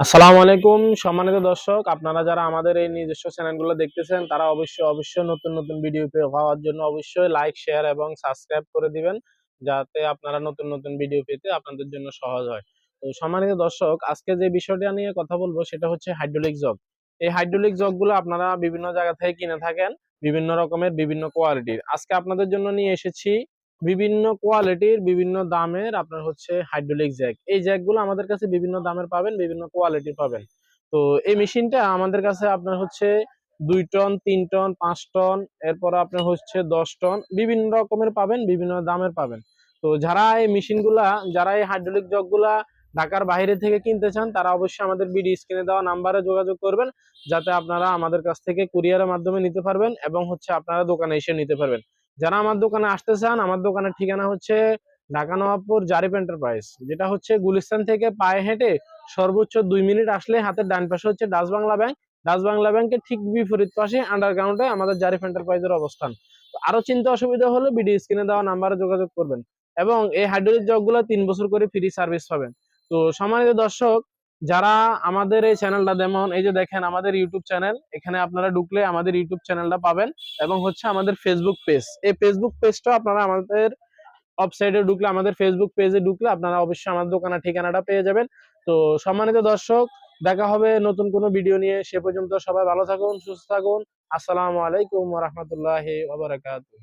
আসসালামু আলাইকুম, সম্মানিত দর্শক, আপনারা যারা আমাদের এই নিজস্ব চ্যানেলগুলো দেখতেছেন, তারা অবশ্যই অবশ্যই নতুন নতুন ভিডিও পাওয়ার জন্য অবশ্যই লাইক শেয়ার এবং সাবস্ক্রাইব করে দিবেন, যাতে আপনারা নতুন নতুন ভিডিও পেতে আপনাদের জন্য সহজ হয়। তো সম্মানিত দর্শক, আজকে যে বিষয়টা নিয়ে কথা বলব সেটা হচ্ছে হাইড্রোলিক জগ এই হাইড্রোলিক জগগুলো আপনারা বিভিন্ন জায়গা থেকে কিনে থাকেন, বিভিন্ন রকমের, বিভিন্ন কোয়ালিটির আজকে আপনাদের জন্য নিয়ে এসেছি বিভিন্ন কোয়ালিটির, বিভিন্ন দামের আপনার হচ্ছে হাইড্রোলিক জ্যাক এই জ্যাকগুলো আমাদের কাছে বিভিন্ন দামের পাবেন, বিভিন্ন কোয়ালিটির পাবেন। তো এই মেশিনটা আমাদের কাছে আপনার হচ্ছে দুই টন, তিন টন, পাঁচ টন, এরপর আপনার হচ্ছে দশ টন, বিভিন্ন রকমের পাবেন, বিভিন্ন দামের পাবেন। তো যারা এই মেশিনগুলা, যারা এই হাইড্রোলিক জগগুলা ঢাকার বাইরে থেকে কিনতে চান, তারা অবশ্যই আমাদের বিডি স্ক্রিনে দেওয়া নাম্বারে যোগাযোগ করবেন, যাতে আপনারা আমাদের কাছ থেকে কুরিয়ারের মাধ্যমে নিতে পারবেন এবং হচ্ছে আপনারা দোকানে এসে নিতে পারবেন। যারা আমার দোকানে আসতে চান, আমার দোকানের ঠিকানা হচ্ছে ঢাকা নবাবপুর জারিপ এন্টারপ্রাইজ যেটা হচ্ছে গুলিস্তান থেকে পায়ে হেঁটে সর্বোচ্চ দুই মিনিট আসলে হাতের ডান পাশে হচ্ছে Dutch Bangla Bank. Dutch Bangla ব্যাংকের ঠিক বিপরীত পাশে আন্ডারগ্রাউন্ডে আমাদের জারিফ এন্টারপ্রাইজের অবস্থান। আরও চিন্তা অসুবিধা হলে বিডি স্ক্রিনে দেওয়া নাম্বারে যোগাযোগ করবেন এবং এই হাইড্রোলিক জগগুলো তিন বছর করে ফ্রি সার্ভিস পাবেন। তো সম্মানিত দর্শক যারা আমাদের এই চ্যানেলটা যেমন এই যে দেখেন আমাদের ইউটিউব চ্যানেল, এখানে আপনারা ঢুকলে আমাদের ইউটিউব চ্যানেলটা পাবেন এবং হচ্ছে আমাদের ফেসবুক পেজ এই ফেসবুক পেজটা আপনারা আমাদের ওয়েবসাইটে ঢুকলে, আমাদের ফেসবুক পেজে ঢুকলে আপনারা অবশ্যই আমাদের দোকানের ঠিকানাটা পেয়ে যাবেন। তো সম্মানিত দর্শক, দেখা হবে নতুন কোনো ভিডিও নিয়ে। সে পর্যন্ত সবাই ভালো থাকুন, সুস্থ থাকুন। আসসালামু আলাইকুম রহমতুল্লাহ ওবরাকাতুহ